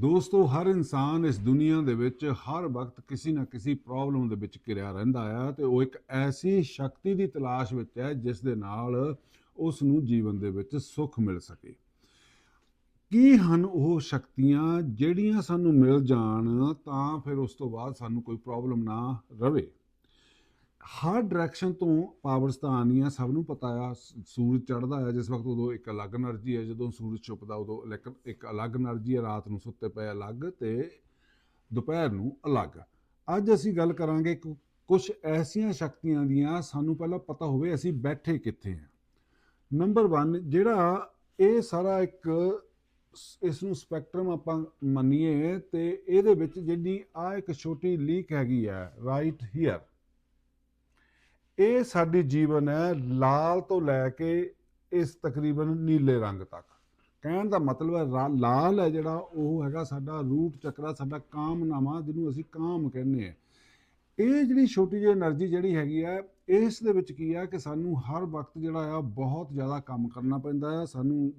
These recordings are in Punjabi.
ਦੋਸਤੋ, ਹਰ ਇਨਸਾਨ ਇਸ ਦੁਨੀਆ ਦੇ ਵਿੱਚ ਹਰ ਵਕਤ ਕਿਸੇ ਨਾ ਕਿਸੇ ਪ੍ਰੋਬਲਮ ਦੇ ਵਿੱਚ ਘਿਰਿਆ ਰਹਿੰਦਾ ਹੈ ਤੇ ਉਹ ਇੱਕ ਐਸੀ ਸ਼ਕਤੀ ਦੀ ਤਲਾਸ਼ ਵਿੱਚ ਹੈ ਜਿਸ ਦੇ ਨਾਲ ਉਸ ਨੂੰ ਜੀਵਨ ਦੇ ਵਿੱਚ ਸੁੱਖ ਮਿਲ ਸਕੇ। ਕੀ ਹਨ ਉਹ ਸ਼ਕਤੀਆਂ ਜਿਹੜੀਆਂ ਸਾਨੂੰ ਮਿਲ ਜਾਣ ਤਾਂ ਫਿਰ ਉਸ ਤੋਂ ਬਾਅਦ ਸਾਨੂੰ ਕੋਈ ਪ੍ਰੋਬਲਮ ਨਾ ਰਵੇ? ਹਰ ਡਾਇਰੈਕਸ਼ਨ ਤੋਂ ਪਾਵਰਸ ਤਾਂ ਆਣੀਆਂ ਸਭ ਨੂੰ ਪਤਾ ਆ ਸੂਰਜ ਚੜ੍ਹਦਾ ਆ, ਜਿਸ ਵਕਤ ਉਦੋਂ ਇੱਕ ਅਲੱਗ એનર્ਜੀ ਹੈ ਜਦੋਂ ਸੂਰਜ ਚੁੱਪਦਾ ਉਦੋਂ ਇੱਕ ਅਲੱਗ એનર્ਜੀ ਹੈ ਰਾਤ ਨੂੰ ਸੁੱਤੇ ਪਏ ਅਲੱਗ ਤੇ ਦੁਪਹਿਰ ਨੂੰ ਅਲੱਗ। ਅੱਜ ਅਸੀਂ ਗੱਲ ਕਰਾਂਗੇ ਕੁਝ ਐਸੀਆਂ ਸ਼ਕਤੀਆਂ ਦੀਆਂ, ਸਾਨੂੰ ਪਹਿਲਾਂ ਪਤਾ ਹੋਵੇ ਅਸੀਂ ਬੈਠੇ ਕਿੱਥੇ ਆ। ਨੰਬਰ 1 ਜਿਹੜਾ ਇਹ ਸਾਰਾ ਇੱਕ ਇਸ ਨੂੰ ਸਪੈਕਟਰਮ ਆਪਾਂ ਮੰਨੀਏ ਤੇ ਇਹਦੇ ਵਿੱਚ ਜਿਹੜੀ ਆ ਇੱਕ ਛੋਟੀ ਲੀਕ ਹੈਗੀ ਆ ਰਾਈਟ ਹੇਅਰ ਇਹ ਸਾਡੀ ਜੀਵਨ ਹੈ ਲਾਲ ਤੋਂ ਲੈ ਕੇ ਇਸ ਤਕਰੀਬਨ ਨੀਲੇ ਰੰਗ ਤੱਕ। ਕਹਿਣ ਦਾ ਮਤਲਬ ਹੈ ਲਾਲ ਹੈ ਜਿਹੜਾ ਉਹ ਹੈਗਾ ਸਾਡਾ ਰੂਟ ਚੱਕਰਾ ਸਾਡਾ ਕਾਮਨਾਮਾ ਜਿਹਨੂੰ ਅਸੀਂ ਕਾਮ ਕਹਿੰਦੇ ਆ ਇਹ ਜਿਹੜੀ ਛੋਟੀ ਜਿਹੀ એનર્ਜੀ ਜਿਹੜੀ ਹੈਗੀ ਆ, ਇਸ ਦੇ ਵਿੱਚ ਕੀ ਆ ਕਿ ਸਾਨੂੰ ਹਰ ਵਕਤ ਜਿਹੜਾ ਆ ਬਹੁਤ ਜ਼ਿਆਦਾ ਕੰਮ ਕਰਨਾ ਪੈਂਦਾ ਆ, ਸਾਨੂੰ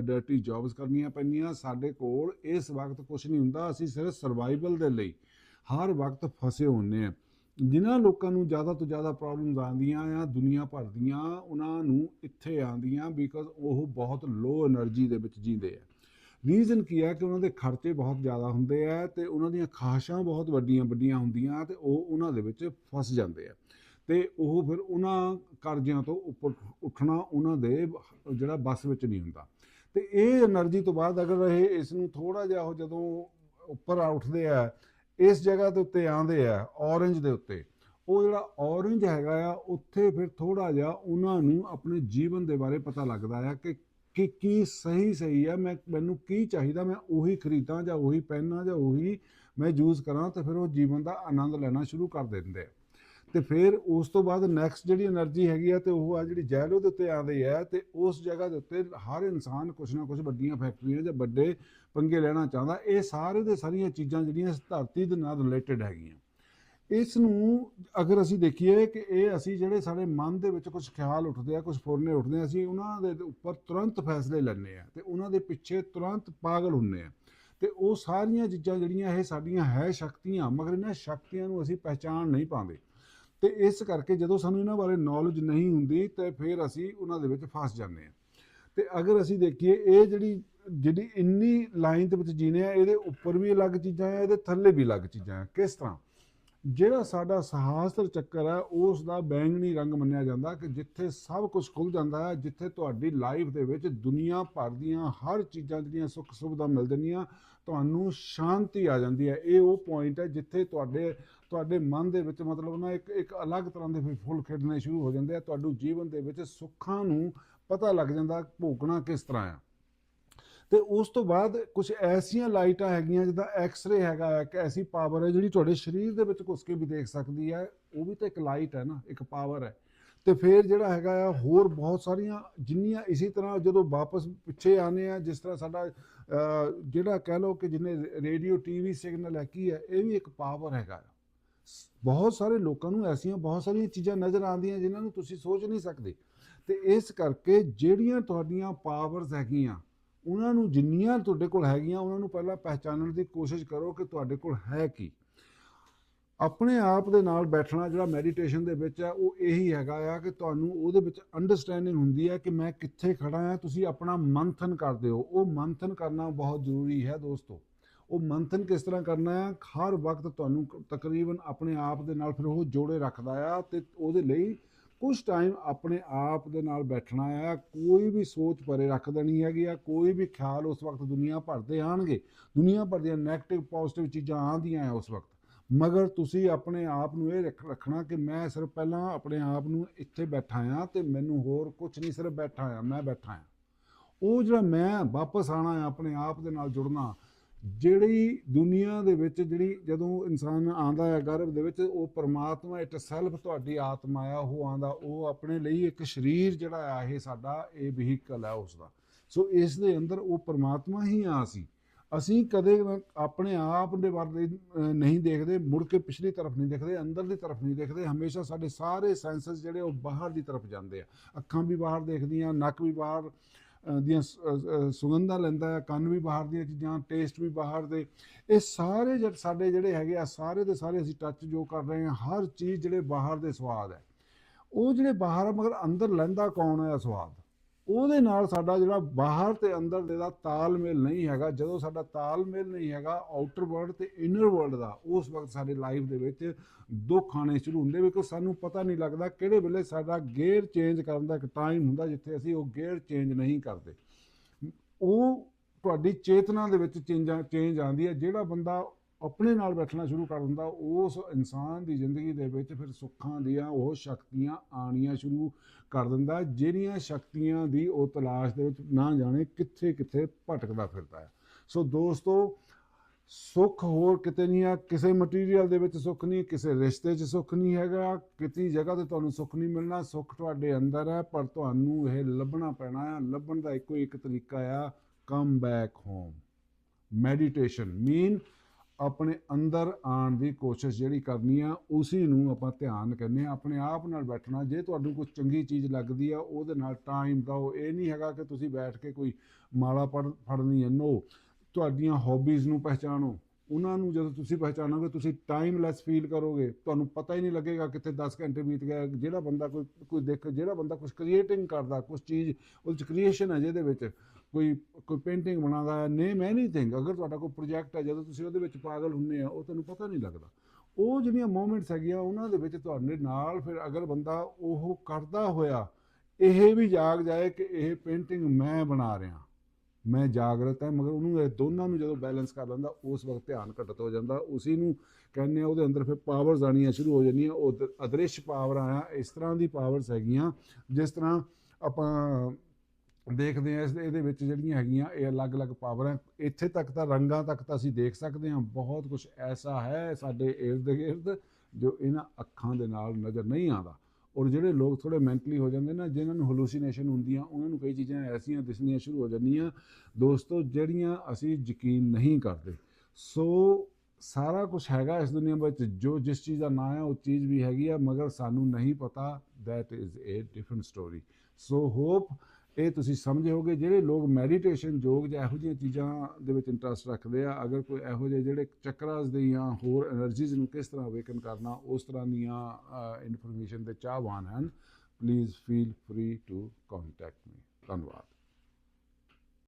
ਡਰਟੀ ਜੌਬਸ ਕਰਨੀਆਂ ਪੈਂਦੀਆਂ, ਸਾਡੇ ਕੋਲ ਇਸ ਵਕਤ ਕੁਝ ਨਹੀਂ ਹੁੰਦਾ, ਅਸੀਂ ਸਿਰਫ ਸਰਵਾਈਵਲ ਦੇ ਲਈ ਹਰ ਵਕਤ ਫਸੇ ਹੁੰਨੇ ਆ ਜਿਨ੍ਹਾਂ ਲੋਕਾਂ ਨੂੰ ਜ਼ਿਆਦਾ ਤੋਂ ਜ਼ਿਆਦਾ ਪ੍ਰੋਬਲਮਸ ਆਉਂਦੀਆਂ ਆ, ਦੁਨੀਆ ਭਰ ਦੀਆਂ, ਉਹਨਾਂ ਨੂੰ ਇੱਥੇ ਆਉਂਦੀਆਂ ਬਿਕਾਜ਼ ਉਹ ਬਹੁਤ ਲੋ એનર્ਜੀ ਦੇ ਵਿੱਚ ਜੀਂਦੇ ਆ। ਰੀਜ਼ਨ ਕੀ ਹੈ ਕਿ ਉਹਨਾਂ ਦੇ ਖਰਚੇ ਬਹੁਤ ਜ਼ਿਆਦਾ ਹੁੰਦੇ ਆ ਤੇ ਉਹਨਾਂ ਦੀਆਂ ਖਾਸ਼ਾਂ ਬਹੁਤ ਵੱਡੀਆਂ ਵੱਡੀਆਂ ਹੁੰਦੀਆਂ ਤੇ ਉਹ ਉਹਨਾਂ ਦੇ ਵਿੱਚ ਫਸ ਜਾਂਦੇ ਆ। ਤੇ ਉਹ ਫਿਰ ਉਹਨਾਂ ਕਰਜ਼ਿਆਂ ਤੋਂ ਉੱਪਰ ਉੱਠਣਾ ਉਹਨਾਂ ਦੇ ਜਿਹੜਾ ਬਸ ਵਿੱਚ ਨਹੀਂ ਹੁੰਦਾ। ਤੇ ਇਹ એનર્ਜੀ ਤੋਂ ਬਾਅਦ ਅਗਰ ਇਹ ਇਸ ਨੂੰ ਥੋੜਾ ਜਿਹਾ ਉਹ ਜਦੋਂ ਉੱਪਰ ਉੱਠਦੇ ਆ ਇਸ ਜਗ੍ਹਾ ਦੇ ਉੱਤੇ ਆਉਂਦੇ ਆ, ਔਰੰਜ ਦੇ ਉੱਤੇ। ਉਹ ਜਿਹੜਾ ਔਰੰਜ ਹੈਗਾ ਆ, ਉੱਥੇ ਫਿਰ ਥੋੜਾ ਜਿਹਾ ਉਹਨਾਂ ਨੂੰ ਆਪਣੇ ਜੀਵਨ ਦੇ ਬਾਰੇ ਪਤਾ ਲੱਗਦਾ ਆ ਕਿ ਕਿ ਕੀ ਸਹੀ ਸਹੀ ਆ, ਮੈਂ, ਮੈਨੂੰ ਕੀ ਚਾਹੀਦਾ, ਮੈਂ ਉਹੀ ਖਰੀਦਾਂ ਜਾਂ ਉਹੀ ਪਹਿਨਾਂ ਜਾਂ ਉਹੀ ਮੈਂ ਯੂਜ਼ ਕਰਾਂ ਤੇ ਫਿਰ ਉਹ ਜੀਵਨ ਦਾ ਆਨੰਦ ਲੈਣਾ ਸ਼ੁਰੂ ਕਰ ਦਿੰਦੇ ਆ। ਤੇ ਫਿਰ ਉਸ ਤੋਂ ਬਾਅਦ ਨੈਕਸਟ ਜਿਹੜੀ એનર્ਜੀ ਹੈਗੀ ਆ ਤੇ ਉਹ ਆ ਜਿਹੜੀ ਜੈਲੋ ਦੇ ਉੱਤੇ ਆਂਦੀ ਹੈ ਤੇ ਉਸ ਜਗ੍ਹਾ ਦੇ ਉੱਤੇ ਹਰ ਇਨਸਾਨ ਕੁਝ ਨਾ ਕੁਝ ਵੱਡੀਆਂ ਫੈਕਟਰੀਆਂ ਜਾਂ ਵੱਡੇ ਪੰਗੇ ਲੈਣਾ ਚਾਹੁੰਦਾ, ਇਹ ਸਾਰੇ ਦੇ ਸਾਰੀਆਂ ਚੀਜ਼ਾਂ ਜਿਹੜੀਆਂ ਇਸ ਧਰਤੀ ਦੇ ਨਾਲ ਰਿਲੇਟਡ ਹੈਗੀਆਂ। ਇਸ ਨੂੰ ਅਗਰ ਅਸੀਂ ਦੇਖੀਏ ਕਿ ਇਹ ਅਸੀਂ ਜਿਹੜੇ ਸਾਡੇ ਮਨ ਦੇ ਵਿੱਚ ਕੁਝ ਖਿਆਲ ਉੱਠਦੇ ਆ ਕੁਝ ਫੁਰਨੇ ਉੱਠਦੇ ਆ, ਅਸੀਂ ਉਹਨਾਂ ਦੇ ਉੱਪਰ ਤੁਰੰਤ ਫੈਸਲੇ ਲੈਣੇ ਆ ਤੇ ਉਹਨਾਂ ਦੇ ਪਿੱਛੇ ਤੁਰੰਤ ਪਾਗਲ ਹੁੰਨੇ ਆ ਤੇ ਉਹ ਸਾਰੀਆਂ ਚੀਜ਼ਾਂ ਜਿਹੜੀਆਂ ਇਹ ਸਾਡੀਆਂ ਹੈ ਸ਼ਕਤੀਆਂ, ਮਗਰ ਇਹਨਾਂ ਸ਼ਕਤੀਆਂ ਨੂੰ ਅਸੀਂ ਪਹਿਚਾਣ ਨਹੀਂ ਪਾਉਂਦੇ। ਤੇ ਇਸ ਕਰਕੇ ਜਦੋਂ ਸਾਨੂੰ ਇਹਨਾਂ ਬਾਰੇ ਨੌਲੇਜ ਨਹੀਂ ਹੁੰਦੀ, ਤੇ ਫਿਰ ਅਸੀਂ ਉਹਨਾਂ ਦੇ ਵਿੱਚ ਫਸ ਜਾਂਦੇ ਹਾਂ। ਤੇ ਅਗਰ ਅਸੀਂ ਦੇਖੀਏ, ਇਹ ਜਿਹੜੀ ਜਿਹੜੀ ਇੰਨੀ ਲਾਈਨ ਦੇ ਵਿੱਚ ਜੀਨੇ ਆ, ਇਹਦੇ ਉੱਪਰ ਵੀ ਅਲੱਗ ਚੀਜ਼ਾਂ ਆ, ਇਹਦੇ ਥੱਲੇ ਵੀ ਅਲੱਗ ਚੀਜ਼ਾਂ ਆ। ਕਿਸ ਤਰ੍ਹਾਂ? ਜਿਹੜਾ ਸਾਡਾ ਸਹਾਸਤਰ ਚੱਕਰ ਹੈ, ਉਸ ਦਾ ਬੈਂਗਣੀ ਰੰਗ ਮੰਨਿਆ ਜਾਂਦਾ ਕਿ ਜਿੱਥੇ ਸਭ ਕੁਝ ਖੁੱਲ ਜਾਂਦਾ ਹੈ, ਜਿੱਥੇ ਤੁਹਾਡੀ ਲਾਈਫ ਦੇ ਵਿੱਚ ਦੁਨੀਆ ਭਰ ਦੀਆਂ ਹਰ ਚੀਜ਼ਾਂ ਜਿਹੜੀਆਂ ਸੁੱਖ ਸੁਵਿਧਾ ਮਿਲ ਜਾਂਦੀਆਂ, ਤੁਹਾਨੂੰ ਸ਼ਾਂਤੀ ਆ ਜਾਂਦੀ ਹੈ। ਇਹ ਉਹ ਪੁਆਇੰਟ ਹੈ ਜਿੱਥੇ ਤੁਹਾਡੇ ਤੁਹਾਡੇ ਮਨ ਦੇ ਵਿੱਚ ਮਤਲਬ ਨਾ ਇੱਕ ਇੱਕ ਅਲੱਗ ਤਰ੍ਹਾਂ ਦੇ ਫੁੱਲ ਖਿੜਨੇ ਸ਼ੁਰੂ ਹੋ ਜਾਂਦੇ ਆ ਤੁਹਾਨੂੰ ਜੀਵਨ ਦੇ ਵਿੱਚ ਸੁੱਖਾਂ ਨੂੰ ਪਤਾ ਲੱਗ ਜਾਂਦਾ ਭੋਗਣਾ ਕਿਸ ਤਰ੍ਹਾਂ ਆ। ਤੇ ਉਸ ਤੋਂ ਬਾਅਦ ਕੁਝ ਐਸੀਆਂ ਲਾਈਟਾਂ ਹੈਗੀਆਂ ਜਿੱਦਾਂ ਐਕਸ-ਰੇ ਹੈਗਾ, ਇੱਕ ਐਸੀ ਪਾਵਰ ਹੈ ਜਿਹੜੀ ਤੁਹਾਡੇ ਸਰੀਰ ਦੇ ਵਿੱਚ ਘੁਸ ਕੇ ਵੀ ਦੇਖ ਸਕਦੀ ਹੈ। ਉਹ ਵੀ ਤਾਂ ਇੱਕ ਲਾਈਟ ਹੈ ਨਾ, ਇੱਕ ਪਾਵਰ ਹੈ। ਤੇ ਫਿਰ ਜਿਹੜਾ ਹੈਗਾ ਆ, ਹੋਰ ਬਹੁਤ ਸਾਰੀਆਂ ਜਿੰਨੀਆਂ ਇਸੇ ਤਰ੍ਹਾਂ ਜਦੋਂ ਵਾਪਸ ਪਿੱਛੇ ਆਨੇ ਆ, ਜਿਸ ਤਰ੍ਹਾਂ ਸਾਡਾ ਜਿਹੜਾ ਕਹਿ ਲਓ ਕਿ ਜਿੰਨੇ ਰੇਡੀਓ ਟੀਵੀ ਸਿਗਨਲ ਹੈ, ਕੀ ਹੈ, ਇਹ ਵੀ ਇੱਕ ਪਾਵਰ ਹੈਗਾ ਆ। ਸ- ਬਹੁਤ ਸਾਰੇ ਲੋਕਾਂ ਨੂੰ ਐਸੀਆਂ, ਬਹੁਤ ਸਾਰੀਆਂ ਚੀਜ਼ਾਂ ਨਜ਼ਰ ਆਉਂਦੀਆਂ ਜਿਨ੍ਹਾਂ ਨੂੰ ਤੁਸੀਂ ਸੋਚ ਨਹੀਂ ਸਕਦੇ। ਤੇ ਇਸ ਕਰਕੇ ਜਿਹੜੀਆਂ ਤੁਹਾਡੀਆਂ ਪਾਵਰਸ ਹੈਗੀਆਂ ਉਹਨਾਂ ਨੂੰ ਜਿੰਨੀਆਂ ਤੁਹਾਡੇ ਕੋਲ ਹੈਗੀਆਂ, ਉਹਨਾਂ ਨੂੰ ਪਹਿਲਾਂ ਪਹਿਚਾਨਣ ਦੀ ਕੋਸ਼ਿਸ਼ ਕਰੋ ਕਿ ਤੁਹਾਡੇ ਕੋਲ ਹੈ ਕੀ। ਆਪਣੇ ਆਪ ਦੇ ਨਾਲ ਬੈਠਣਾ ਜਿਹੜਾ ਮੈਡੀਟੇਸ਼ਨ ਦੇ ਵਿੱਚ ਹੈ ਉਹ ਇਹੀ ਹੈਗਾ ਆ ਕਿ ਤੁਹਾਨੂੰ ਉਹਦੇ ਵਿੱਚ ਅੰਡਰਸਟੈਂਡਿੰਗ ਹੁੰਦੀ ਹੈ ਕਿ ਮੈਂ ਕਿੱਥੇ ਖੜਾ ਹਾਂ ਤੁਸੀਂ ਆਪਣਾ ਮੰਥਨ ਕਰਦੇ ਹੋ। ਉਹ ਮੰਥਨ ਕਰਨਾ ਬਹੁਤ ਜ਼ਰੂਰੀ ਹੈ ਦੋਸਤੋ। ਉਹ ਮੰਥਨ ਕਿਸ ਤਰ੍ਹਾਂ ਕਰਨਾ ਹੈ ਹਰ ਵਕਤ ਤੁਹਾਨੂੰ ਤਕਰੀਬਨ ਆਪਣੇ ਆਪ ਦੇ ਨਾਲ ਫਿਰ ਉਹ ਜੋੜੇ ਰੱਖਦਾ ਆ ਤੇ ਉਹਦੇ ਲਈ ਕੁਝ ਟਾਈਮ ਆਪਣੇ ਆਪ ਦੇ ਨਾਲ ਬੈਠਣਾ ਆ, ਕੋਈ ਵੀ ਸੋਚ ਪਰੇ ਰੱਖ ਦੇਣੀ ਹੈਗੀ ਆ, ਕੋਈ ਵੀ ਖਿਆਲ ਉਸ ਵਕਤ ਦੁਨੀਆ ਭਰ ਦੇ ਆਣਗੇ। ਦੁਨੀਆ ਭਰ ਦੀਆਂ 네ਗੇਟਿਵ ਪੋਜ਼ਿਟਿਵ ਚੀਜ਼ਾਂ ਆਉਂਦੀਆਂ ਆ ਉਸ ਵਕਤ। ਮਗਰ ਤੁਸੀਂ ਆਪਣੇ ਆਪ ਨੂੰ ਇਹ ਰੱਖ- ਰੱਖਣਾ ਕਿ ਮੈਂ ਸਿਰਫ ਪਹਿਲਾਂ ਆਪਣੇ ਆਪ ਨੂੰ ਇੱਥੇ ਬੈਠਾ ਆ ਤੇ ਮੈਨੂੰ ਹੋਰ ਕੁਝ ਨਹੀਂ ਸਿਰਫ ਬੈਠਾ ਆ, ਮੈਂ ਬੈਠਾ ਆ। ਉਹ ਜਿਹੜਾ ਮੈਂ ਵਾਪਸ ਆਣਾ ਆ, ਆਪਣੇ ਆਪ ਦੇ ਨਾਲ ਜੁੜਨਾ ਜਿਹੜੀ ਦੁਨੀਆ ਦੇ ਵਿੱਚ ਜਿਹੜੀ ਜਦੋਂ ਇਨਸਾਨ ਆਂਦਾ ਹੈ ਗਰਭ ਦੇ ਵਿੱਚ ਉਹ ਪਰਮਾਤਮਾ ਇਟ ਸੈਲਫ ਤੁਹਾਡੀ ਆਤਮਾ ਆ ਉਹ ਆਂਦਾ ਉਹ ਆਪਣੇ ਲਈ ਇੱਕ ਸਰੀਰ ਜਿਹੜਾ ਆ ਇਹ ਸਾਡਾ ਇਹ ਵਹੀਕਲ ਹੈ ਉਸ ਦਾ ਸੋ ਇਸ ਦੇ ਅੰਦਰ ਉਹ ਪਰਮਾਤਮਾ ਹੀ ਆ ਸੀ। ਅਸੀਂ ਕਦੇ ਆਪਣੇ ਆਪ ਦੇ ਬਾਰੇ ਅਹ, ਨਹੀਂ ਦੇਖਦੇ ਮੁੜ ਕੇ ਪਿਛਲੀ ਤਰਫ ਨਹੀਂ ਦੇਖਦੇ ਅੰਦਰ ਦੀ ਤਰਫ ਨਹੀਂ ਦੇਖਦੇ। ਹਮੇਸ਼ਾ ਸਾਡੇ ਸਾਰੇ ਸੈਂਸਸ ਜਿਹੜੇ ਉਹ ਬਾਹਰ ਦੀ ਤਰਫ ਜਾਂਦੇ ਆ। ਅੱਖਾਂ ਵੀ ਬਾਹਰ ਦੇਖਦੀਆਂ ਨੱਕ ਵੀ ਬਾਹਰ ਦੀਆਂ ਸ- ਸੁਗੰਧਾਂ ਲੈਂਦਾ ਹੈ ਕੰਨ ਵੀ ਬਾਹਰ ਦੀਆਂ ਚੀਜ਼ਾਂ ਟੇਸਟ ਵੀ ਬਾਹਰ ਦੇ। ਇਹ ਸਾਰੇ ਜਿਹੜੇ ਸਾਡੇ ਜਿਹੜੇ ਹੈਗੇ ਆ, ਸਾਰੇ ਦੇ ਸਾਰੇ ਅਸੀਂ ਟੱਚ ਜੋ ਕਰ ਰਹੇ ਹਾਂ ਹਰ ਚੀਜ਼ ਜਿਹੜੇ ਬਾਹਰ ਦੇ ਸਵਾਦ ਹੈ। ਉਹ ਜਿਹੜੇ ਬਾਹਰ ਆ, ਮਗਰ ਅੰਦਰ ਲੈਂਦਾ ਕੌਣ ਹੈ ਸਵਾਦ? ਉਹਦੇ ਨਾਲ ਸਾਡਾ ਜਿਹੜਾ ਬਾਹਰ ਤੇ ਅੰਦਰ ਦੇ ਦਾ ਤਾਲਮੇਲ ਨਹੀਂ ਹੈਗਾ, ਜਦੋਂ ਸਾਡਾ ਤਾਲਮੇਲ ਨਹੀਂ ਹੈਗਾ ਆਊਟਰ ਵਰਲਡ ਤੇ ਇਨਰ ਵਰਲਡ ਦਾ, ਉਸ ਵਕਤ ਸਾਡੇ ਲਾਈਫ ਦੇ ਵਿੱਚ ਦੁੱਖ ਆਣੇ ਸ਼ੁਰੂ ਹੁੰਦੇ ਬਿਕੋ ਸਾਨੂੰ ਪਤਾ ਨਹੀਂ ਲੱਗਦਾ ਕਿਹੜੇ ਵੇਲੇ ਸਾਡਾ ਗੇਅਰ ਚੇਂਜ ਕਰਨ ਦਾ ਇੱਕ ਟਾਈਮ ਹੁੰਦਾ ਜਿੱਥੇ ਅਸੀਂ ਉਹ ਗੇਅਰ ਚੇਂਜ ਨਹੀਂ ਕਰਦੇ। ਉਹ ਤੁਹਾਡੀ ਚੇਤਨਾ ਦੇ ਵਿੱਚ ਚੇਂਜਾਂ ਚੇਂਜ ਆਉਂਦੀ ਹੈ, ਜਿਹੜਾ ਬੰਦਾ ਆਪਣੇ ਨਾਲ ਬੈਠਣਾ ਸ਼ੁਰੂ ਕਰ ਦਿੰਦਾ, ਉਸ ਇਨਸਾਨ ਦੀ ਜ਼ਿੰਦਗੀ ਦੇ ਵਿੱਚ ਫਿਰ ਸੁੱਖਾਂ ਦੀਆਂ ਉਹ ਸ਼ਕਤੀਆਂ ਆਣੀਆਂ ਸ਼ੁਰੂ ਕਰ ਦਿੰਦਾ, ਜਿਹੜੀਆਂ ਸ਼ਕਤੀਆਂ ਦੀ ਉਹ ਤਲਾਸ਼ ਦੇ ਵਿੱਚ ਨਾ ਜਾਣੇ ਕਿੱਥੇ ਕਿੱਥੇ ਭਟਕਦਾ ਫਿਰਦਾ ਹੈ। ਸੋ ਦੋਸਤੋ, ਸੁੱਖ ਹੋਰ ਕਿਤੇ ਨਹੀਂ ਆ ਕਿਸੇ ਮਟੀਰੀਅਲ ਦੇ ਵਿੱਚ ਸੁੱਖ ਨਹੀਂ, ਕਿਸੇ ਰਿਸ਼ਤੇ 'ਚ ਸੁੱਖ ਨਹੀਂ ਹੈਗਾ, ਕਿਤੇ ਜਗ੍ਹਾ ਤੇ ਤੁਹਾਨੂੰ ਸੁੱਖ ਨਹੀਂ ਮਿਲਣਾ, ਸੁੱਖ ਤੁਹਾਡੇ ਅੰਦਰ ਹੈ, ਪਰ ਤੁਹਾਨੂੰ ਇਹ ਲੱਭਣਾ ਪੈਣਾ ਆ ਲੱਭਣ ਦਾ ਇੱਕੋ ਇੱਕ ਤਰੀਕਾ ਆ come back home meditation mean ਆਪਣੇ ਅੰਦਰ ਆਉਣ ਦੀ ਕੋਸ਼ਿਸ਼ ਜਿਹੜੀ ਕਰਨੀ ਆ, ਉਸੇ ਨੂੰ ਆਪਾਂ ਧਿਆਨ ਕਹਿੰਦੇ ਆ ਆਪਣੇ ਆਪ ਨਾਲ ਬੈਠਣਾ, ਜੇ ਤੁਹਾਨੂੰ ਕੋਈ ਚੰਗੀ ਚੀਜ਼ ਲੱਗਦੀ ਆ, ਉਹਦੇ ਨਾਲ ਟਾਈਮ ਦਿਓ ਇਹ ਨਹੀਂ ਹੈਗਾ ਕਿ ਤੁਸੀਂ ਬੈਠ ਕੇ ਕੋਈ ਮਾਲਾ ਪੜ੍ਹ ਫੜਨੀ ਹੈ ਨੋ ਤੁਹਾਡੀਆਂ ਹੌਬੀਜ਼ ਨੂੰ ਪਹਿਚਾਣੋ। ਉਹਨਾਂ ਨੂੰ ਜਦੋਂ ਤੁਸੀਂ ਪਹਿਚਾਣੋਗੇ, ਤੁਸੀਂ ਟਾਈਮਲੈਸ ਫੀਲ ਕਰੋਗੇ। ਤੁਹਾਨੂੰ ਪਤਾ ਹੀ ਨਹੀਂ ਲੱਗੇਗਾ ਕਿੱਥੇ 10 ਘੰਟੇ ਬੀਤ ਗਿਆ ਜਿਹੜਾ ਬੰਦਾ ਕੋਈ ਕੋਈ ਦੇਖ, ਜਿਹੜਾ ਬੰਦਾ ਕੁਝ ਕ੍ਰੀਏਟਿੰਗ ਕਰਦਾ ਕੁਝ ਚੀਜ਼ ਉਹਦੇ ਚ ਕ੍ਰੀਏਸ਼ਨ ਹੈ ਜਿਹਦੇ ਵਿੱਚ ਕੋਈ ਕੋਈ ਪੇਂਟਿੰਗ ਬਣਾਉਂਦਾ ਹੈ ਨੇਮ ਐਨੀਥਿੰਗ ਅਗਰ ਤੁਹਾਡਾ ਕੋਈ ਪ੍ਰੋਜੈਕਟ ਹੈ, ਜਦੋਂ ਤੁਸੀਂ ਉਹਦੇ ਵਿੱਚ ਪਾਗਲ ਹੁੰਨੇ ਆ, ਉਹ ਤੁਹਾਨੂੰ ਪਤਾ ਨਹੀਂ ਲੱਗਦਾ। ਉਹ ਜਿਹੜੀਆਂ ਮੂਮੈਂਟਸ ਹੈਗੀਆਂ, ਉਹਨਾਂ ਦੇ ਵਿੱਚ ਤੁਹਾਡੇ ਨਾਲ ਫਿਰ ਅਗਰ ਬੰਦਾ ਉਹ ਕਰਦਾ ਹੋਇਆ, ਇਹ ਵੀ ਜਾਗ ਜਾਏ ਕਿ ਇਹ ਪੇਂਟਿੰਗ ਮੈਂ ਬਣਾ ਰਿਹਾ। ਮੈਂ ਜਾਗਰਤ ਹਾਂ, ਮਗਰ ਉਹਨੂੰ ਇਹ ਦੋਨਾਂ ਨੂੰ ਜਦੋਂ ਬੈਲੈਂਸ ਕਰ ਲੈਂਦਾ, ਉਸ ਵਕਤ ਧਿਆਨ ਘਟਤ ਹੋ ਜਾਂਦਾ। ਉਸੇ ਨੂੰ ਕਹਿੰਦੇ ਆ, ਉਹਦੇ ਅੰਦਰ ਫਿਰ ਪਾਵਰਸ ਆਣੀਆਂ ਸ਼ੁਰੂ ਹੋ ਜਾਂਦੀਆਂ, ਉਹ ਦ- ਅਦ੍ਰਿਸ਼ ਪਾਵਰ ਆਇਆ ਇਸ ਤਰ੍ਹਾਂ ਦੀ ਪਾਵਰਸ ਹੈਗੀਆਂ, ਜਿਸ ਤਰ੍ਹਾਂ ਆਪਾਂ ਦੇਖਦੇ ਆ ਇਸ ਇਹਦੇ ਵਿੱਚ ਜਿਹੜੀਆਂ ਹੈਗੀਆਂ, ਇਹ ਅਲੱਗ-ਅਲੱਗ ਪਾਵਰਾਂ ਇੱਥੇ ਤੱਕ ਤਾਂ ਰੰਗਾਂ ਤੱਕ ਤਾਂ ਅਸੀਂ ਦੇਖ ਸਕਦੇ ਹਾਂ। ਬਹੁਤ ਕੁਝ ਐਸਾ ਹੈ ਸਾਡੇ ਇਰਦ ਗਿਰਦ ਜੋ ਇਹਨਾਂ ਅੱਖਾਂ ਦੇ ਨਾਲ ਨਜ਼ਰ ਨਹੀਂ ਆਉਂਦਾ। ਔਰ ਜਿਹੜੇ ਲੋਕ ਥੋੜੇ ਮੈਂਟਲੀ ਹੋ ਜਾਂਦੇ ਨਾ, ਜਿਨ੍ਹਾਂ ਨੂੰ ਹਲੂਸੀਨੇਸ਼ਨ ਹੁੰਦੀਆਂ, ਉਹਨਾਂ ਨੂੰ ਕਈ ਚੀਜ਼ਾਂ ਐਸੀਆਂ ਦਿਸਣੀਆਂ ਸ਼ੁਰੂ ਹੋ ਜਾਂਦੀਆਂ। ਦੋਸਤੋ, ਜਿਹੜੀਆਂ ਅਸੀਂ ਯਕੀਨ ਨਹੀਂ ਕਰਦੇ। ਸੋ ਸਾਰਾ ਕੁਝ ਹੈਗਾ ਇਸ ਦੁਨੀਆ ਵਿੱਚ। ਜੋ ਜਿਸ ਚੀਜ਼ ਦਾ ਨਾਂ ਹੈ, ਉਹ ਚੀਜ਼ ਵੀ ਹੈਗੀ ਆ, ਮਗਰ ਸਾਨੂੰ ਨਹੀਂ ਪਤਾ। That is a different story so hope ਇਹ ਤੁਸੀਂ ਸਮਝੋਗੇ ਜਿਹੜੇ ਲੋਕ ਮੈਡੀਟੇਸ਼ਨ ਯੋਗ ਜਾਂ ਇਹੋ ਜਿਹੀਆਂ ਚੀਜ਼ਾਂ ਦੇ ਵਿੱਚ ਇੰਟਰਸਟ ਰੱਖਦੇ ਆ, ਅਗਰ ਕੋਈ ਇਹੋ ਜਿਹੇ ਜਿਹੜੇ ਚੱਕਰਾਸ ਦੇ ਜਾਂ ਹੋਰ એનર્ਜੀਜ਼ ਨੂੰ ਕਿਸ ਤਰ੍ਹਾਂ ਅਵੇਕਨ ਕਰਨਾ, ਉਸ ਤਰ੍ਹਾਂ ਦੀਆਂ ਇਨਫੋਰਮੇਸ਼ਨ ਦੇ ਚਾਹਵਾਨ ਹਨ please feel free to contact me ਧੰਨਵਾਦ।